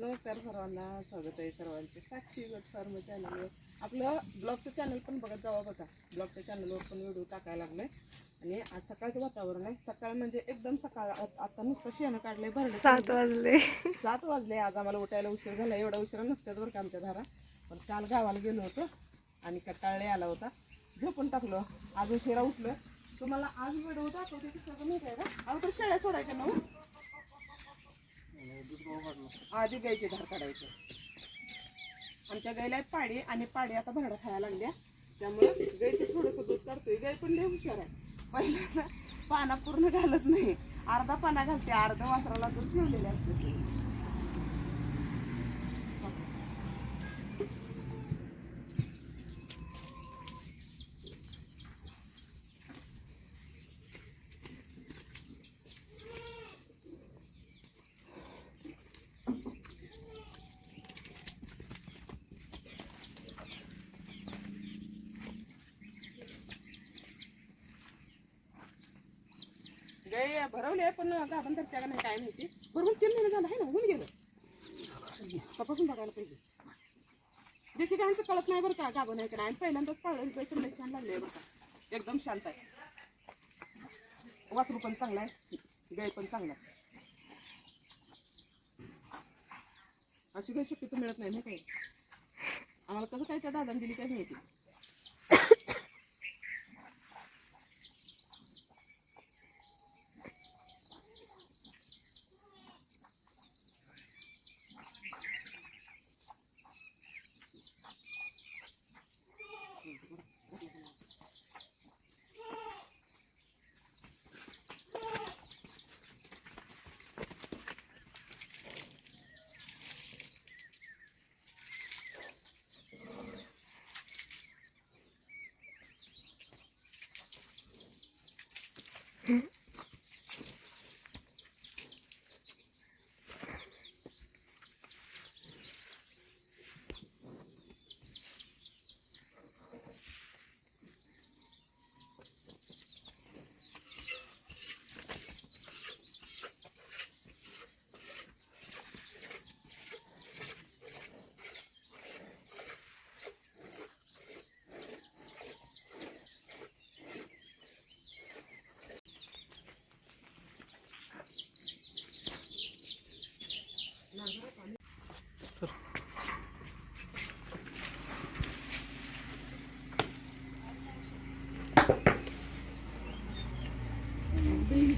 नमस्कार सर्वांना स्वागत आहे सर्वांचे. साक्षी गट फार्म चॅनलवर आपलं ब्लॉगचं चॅनल पण बघत जावा बघा. ब्लॉगच्या चॅनलवर पण व्हिडिओ टाकायला लागले आणि आज सकाळचं वातावरण आहे. सकाळ म्हणजे एकदम सकाळ. आता नुसतं शेणं काढलंय भरलं सात वाजले. सात वाजले. आज आम्हाला उठायला उशीर झाला. एवढा उशीर नसतात बरं का आमच्या धारा. पण काल गावाला गेलो होतो आणि कटाळले आला होता. झोपून टाकलो. आज उशिरा उठलं तुम्हाला आज व्हिडिओ दाखवते की सगळं माहिती आहे का? अगोदर शेळ्या सोडायच्या ना हो? आधी गायचे धार काढायचे. आमच्या गायला पाडी आणि पाडी आता भाडं खायला लागल्या. त्यामुळे गायचं थोडंसं दूध काढतोय. गाय पण लय हुशार आहे. पहिल्यांदा पाना पूर्ण घालत नाही. अर्धा पाना घालते. अर्धा वासराला दूध ठेवलेले असते ते भरवले पण आपण तर त्याला नाही काय माहिती. बरोबर तीन महिने झालं आहे ना होऊन गेलं. तपासून बघायला पाहिजे. देशी गायचं कळत नाही बरं का गाभण आहे का नाही. पहिल्यांदाच पाळलं तर लई छान लागले बरं का. एकदम शांत आहे. वासरू पण चांगला आहे गाय पण चांगला आहे. अशी काही शक्यतो मिळत नाही ना काही आम्हाला कसं काय त्या दादाने दिली काय माहिती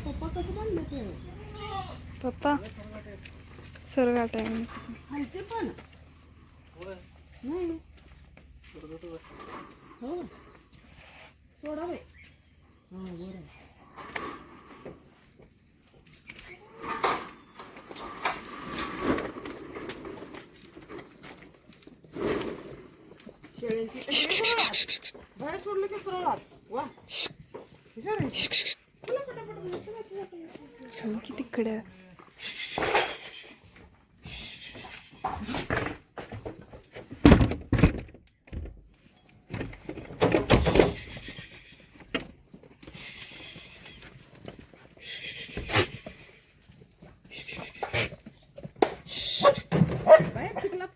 पप्पा कसं बांधलं ते पप्पा सरगाट आहे. पण. नाही. हो. सोडा बाई. हां बरं. शेळ्यांची. बाहेर सोडलं की सरळ आत. वा हुशार आहे. चला पटापट बोला, चला, चला, चल की तिकडं.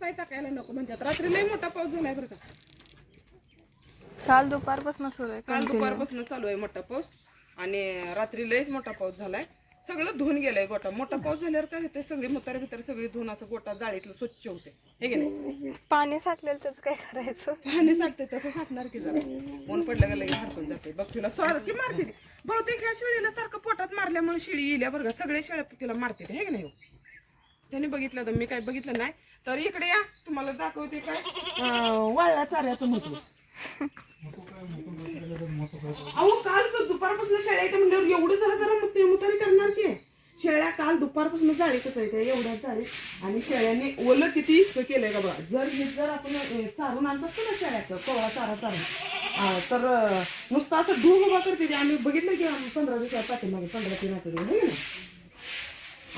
पाय टाकायला नको म्हणतात. रात्री लय मोठा पाऊस झालाय बरं का. काल दुपारपासून सुरू आहे काल. दुपारपासून चालू आहे मोठा पाऊस. आणि रात्री लयच मोठा पाऊस झालाय. सगळं धुवून गेलंय गोटा. मोठा पाऊस झाल्यावर काय होते सगळी मुतार बितार सगळी धुवून असं गोटा जाळीतलं स्वच्छ होते हे की नाही? पाणी साठलेलं त्याचं काय करायचं? पाणी साठते तसं साठणार की जरा. ऊन पडलं का लगेच हरकून जाते बघ तिला सारखी मारते ती. बहुतेक ह्या शेळीला सारखं पोटात मारल्यामुळे शेळी येल्या बरं का. सगळे शेळ्या तिला मारते हे की नाही हो? त्यांनी बघितलं तर मी काय बघितलं नाही. तर इकडे या. तुम्हाला दाखवते काय? अं, वाळल्या चाऱ्याचं महत्त्व अहो काल दुपारपासून शेळ्या येते म्हणल्यावर एवढं जरा जरा ते मुतारी करणार की? शेळ्या काल दुपारपासून जाळी कसं येते एवढ्या जाळी. आणि शेळ्यांनी ओलं किती इतकं केलंय का बघा? जर हे जर आपण चारून आणत असतो ना शेळ्याचं कोळा चारा चारा तर नुसतं असं ढूग उभा करते आम्ही बघितलं की पंधरा दिवसा पाठीमागे पंधरा तीन आठवडे हे ना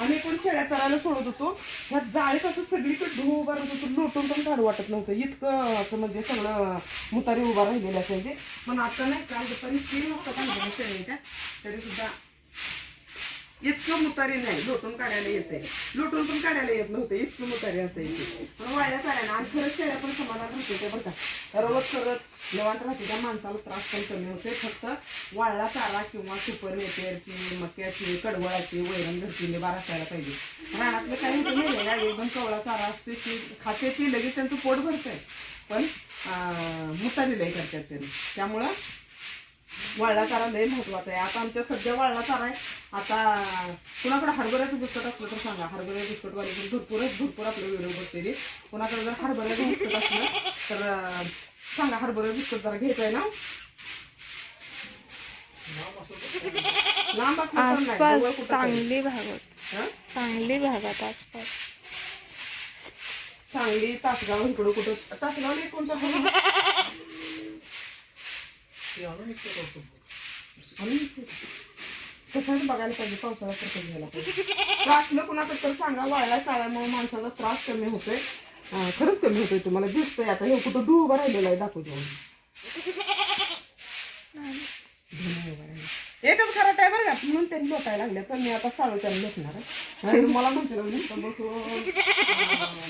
आम्ही पण शेळ्या चरायला सोडत होतो. ह्या जाळीत असं सगळीकडे धू उभा राहत होतो. लोटून पण काढू वाटत नव्हतं. इतकं असं म्हणजे सगळं मुतारी उभा राहिलेलं असायचे. पण आता नाही काल दुपारी तीन वाजता काढलं शेळ्याच्या तरी सुद्धा इतकं मुतारी नाही लोटून काढायला येते. लोटून पण काढायला येत नव्हते इतकं मुतारी असायची. पण वाळल्या चाऱ्यानं आणि खरंच शेळ्या पण समाधान होते ते बघा. का रवत करत निवांत राहते त्या माणसाला त्रास पण कमी होते फक्त वाळला चारा किंवा सुपर नेतेरची मक्याची कडवळाची वैरण घरची बार असायला पाहिजे. रानातलं काही नाही एकदम कवळा चारा असते ती खाते ती लगेच त्यांचं पोट भरतंय. पण अं, मुतारी करतात त्यांनी. त्यामुळं वाळला चारा लय महत्त्वाचा आहे. आता आमच्या सध्या वाळला चारा आहे. आता कुणाकडे हरभऱ्याचं बिस्कट असलं तर सांगा. हरभऱ्या बिस्कटवाले पण भरपूरच भरपूर आपले व्हिडिओ बघते कुणाकडे जर हरभऱ्याचं बिस्कट असलं तर सांगा हरभऱ्या बिस्कट जरा घ्यायचं आहे ना? लांब असलं आसपास. सांगली भागात. हं? सांगली भागात आसपास. सांगली तासगाव इकडं कुठं? तासगावला एक तसं बघायला पाहिजे? पावसाळा तर कधी झाला पाहिजे. न कुणाकडे तर सांगा वाळला चाळ्यामुळे माणसाला त्रास कमी होतोय. खरंच कमी होतोय तुम्हाला दिसतंय आता. हे कुठं धू उभा राहिलेला आहे दाखवतो एकच खराट आहे बरं का? म्हणून त्यांनी लोटायला लागले. तर मी आता साळू त्यांना लोटणार आहे. मला म्हणते बसून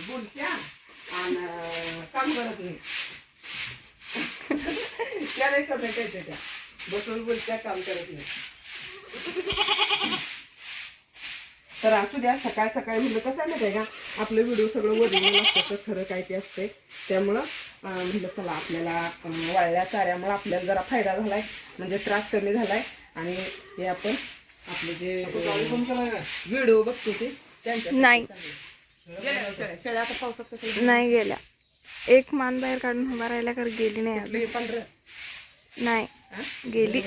बोलत्या. आणि काम करत नाही नाही कमेंट येते त्या? बसून बोलत्या काम करत नाही. तर असू द्या सकाळ सकाळी म्हणलं कसं आहे माहिती आहे का? आपलं व्हिडिओ सगळं ओरिजिनल असतं तर खरं काय ते असते. त्यामुळं म्हणलं चला आपल्याला वाळल्या चाऱ्यामुळे आपल्याला जरा फायदा झालाय म्हणजे त्रास कमी झालाय. आणि हे आपण आपले जे व्हिडिओ बघतो ते त्यांच्या नाही. शेळ्या शेळ्या आता पावसात कसं नाही गेल्या. एक मान बाहेर काढून उभा राहिल्या कर गेली नाही. पंधरा नाही. गेली.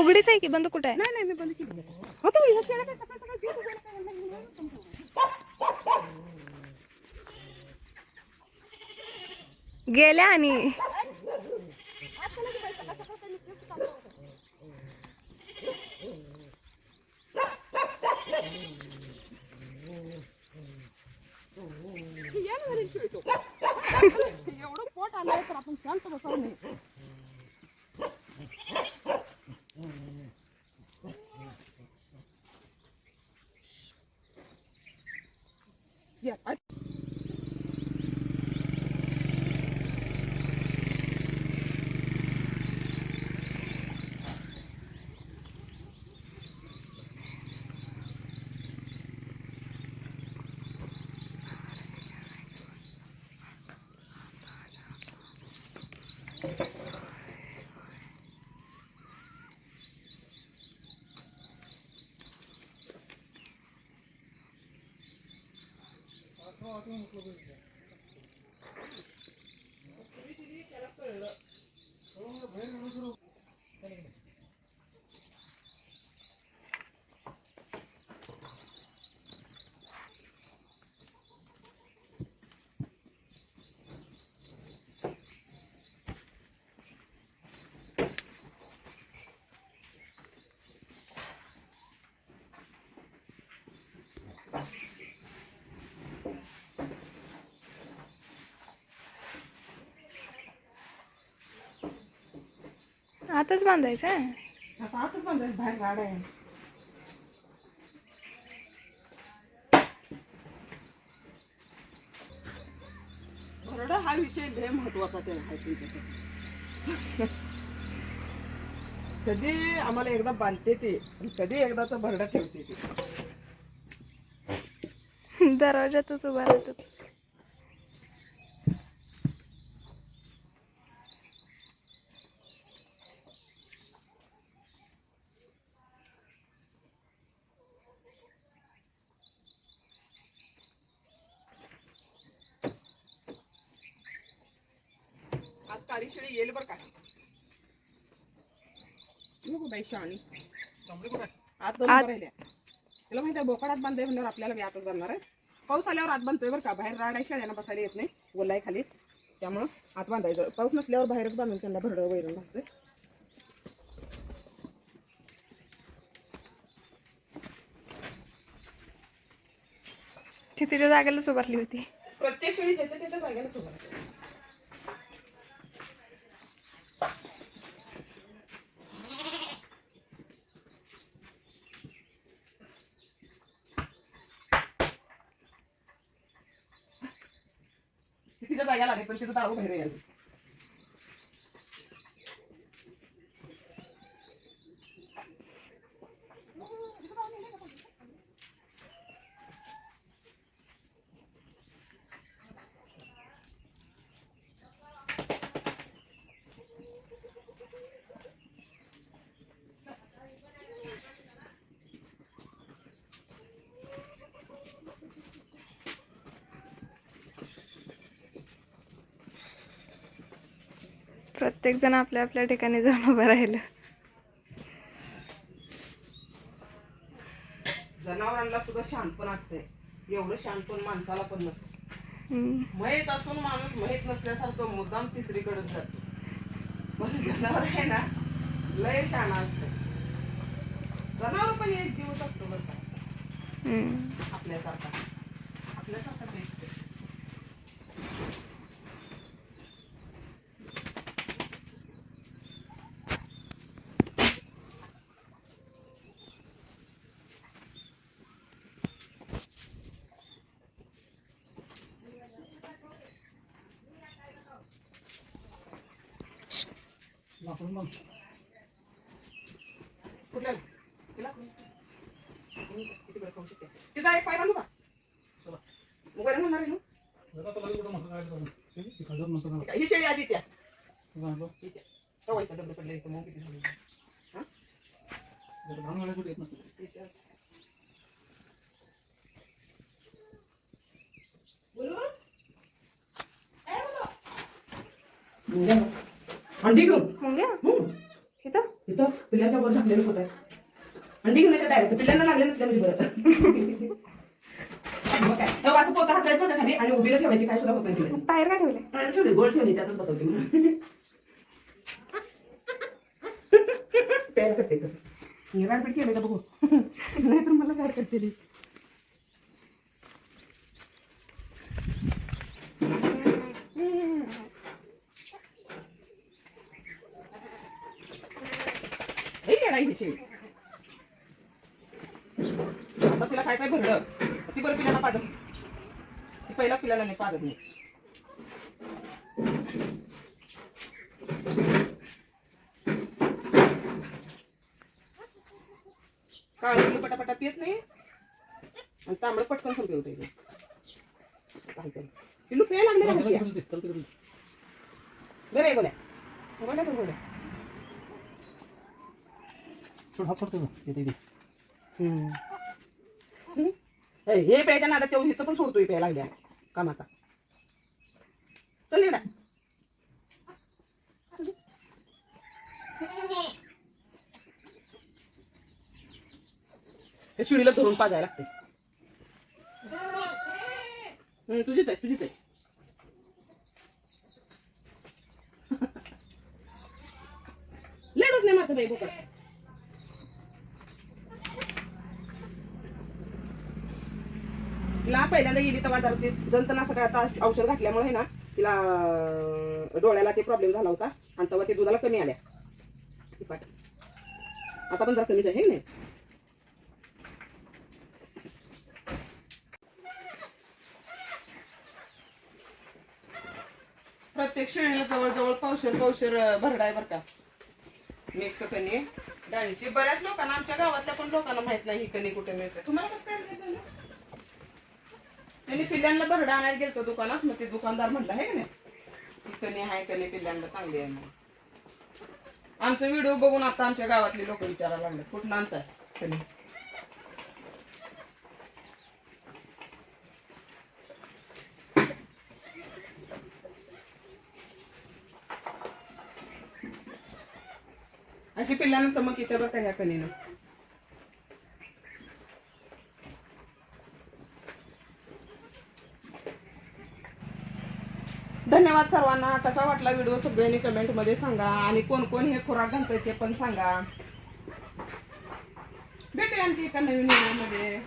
उघडीच आहे की? बंद कुठे आहे? नाही नाही मी बंद केली. होतं ह्या शेळ्या काय सकाळ सकाळ काय लागलं? गेल्या आणि या ना घरी शिवाय तो. एवढं पोट आलंय तर आपण शांत बसावं नाही. yet. I आताच बांधायचं आहे? आता आताच बांधायचं बाहेर गाड्या आहे. भरडा हा विषय लय महत्त्वाचा ते आहे तुमच्यासाठी. कधी आम्हाला एकदा बांधते ते कधी एकदाचा भरडा ठेवते ते. दरवाजातच उभा राहतो काळी शेळी येईल बरं का नको बाई शाणी आत दोन आत- राहिल्या. तिला माहिती आहे बोकडात बांधते म्हणल्यावर आपल्याला बी आतच बांधणार आहे. पाऊस आल्यावर आत बांधतोय बरं का? बाहेर राड आहे शेळ्यांना बसायला येत नाही ओला आहे खाली. त्यामुळं आत बांधायचं. पाऊस नसल्यावर बाहेरच बांधून त्यांना भरडं वैरण लागतंय ती तिच्या जागेलाच उभारली होती. प्रत्येक शेळी ज्याच्या त्याच्या जागेला सुद्धा तिच्या जागेला आले पण तिचं दारू बाहेर यायला प्रत्येक जण आपल्या आपल्या ठिकाणी जाऊन उभं राहिलं. जनावरांना सुद्धा शांतपण असते. एवढं शांतपण माणसाला पण नसतं. माहीत असून माणूस माहीत नसल्यासारखं मुद्दाम तिसरीकडे जातो. पण जनावर आहे ना लय शाणा असतं. जनावर पण एक जीवच असतो बरं का. आपल्यासारखा. आपल्यासारखाच एक कुठल्या वेळ खाऊ शकते. तिचा एक पाय बांधू का? वगैरे म्हणणार आहे ना? ही शेळी आधी त्या. डबडे पडले इथं मग किती झाले. हा? इथे. बोलू? अंडी घेऊन. मुंग्या हम्म. इथं? इथं पिल्लाच्या वर झाकलेलं होत आहे अंडी घेऊन डायरेक्ट पिल्लांना लागले नसले म्हणजे बरं. मग काय? तेव्हा असं पोता हातरायचं होतं खाली आणि उभीला ठेवायची काय सुद्धा होत नाही तिला. बाहेर का ठेवले आणि ठेवली गोल ठेवली त्यातच बसवते म्हणून. प्यार करते कसं मी गारपीट केलं का बघू? नाही तर मला गार करते ती. हे शेळी. आता तिला काय काय भरलं? ती बरं पिल्याला पाजत ती पहिला पिल्याला नाही पाजत नाही. काळं पटापटा पियत नाही. आणि तांबडं पटकन संपवत पिल्लू प्यायला लागले. बरं आहे गोल्या गोल्या तर गोल्या हम्म. हम्म. हे हे प्यायच्या नादात तेव्हा हिचं पण सोडतोय प्यायला लागल्या कामाचा चल इकडं. त्या शिडीला धरून पाजायला लागते हम्म, तुझीच आहे तुझीच आहे लेडूच नाही मारत बाई बोकड तिला पहिल्यांदा गेली तेव्हा जरा ते जंतनाशकाचा औषध घातल्यामुळे ना तिला डोळ्याला ते प्रॉब्लेम झाला होता. आणि तेव्हा ते दुधाला कमी आल्या. आता पण जरा कमीच आहे नाही. प्रत्येक शेळीला जवळजवळ पावशेर पावशेर अं, भरडा आहे बरं का. मिक्स कणी. डाळीची बऱ्याच लोकांना आमच्या गावातल्या पण लोकांना माहीत नाही ही कणी कुठे मिळते. तुम्हाला कसं काय त्यांनी पिल्ल्यांना बरडा आणायला गेलतो दुकानात मग ते दुकानदार म्हणला आहे नाही? कणी आहे कणी पिल्ल्यांना चांगले आहे म्हणून. आमचा व्हिडिओ बघून आता आमच्या गावातले लोक विचारायला लागले कुठं आणतात कणी. अशी पिल्ल्यांना चमक इथे बरं का ह्या कणीनं. धन्यवाद सर्वांना. कसा वाटला व्हिडिओ सगळ्यांनी कमेंटमध्ये सांगा. आणि कोण कोण हे खुराक घालतंय ते पण सांगा. भेटूया आणखी एका नवीन व्हिडिओमध्ये.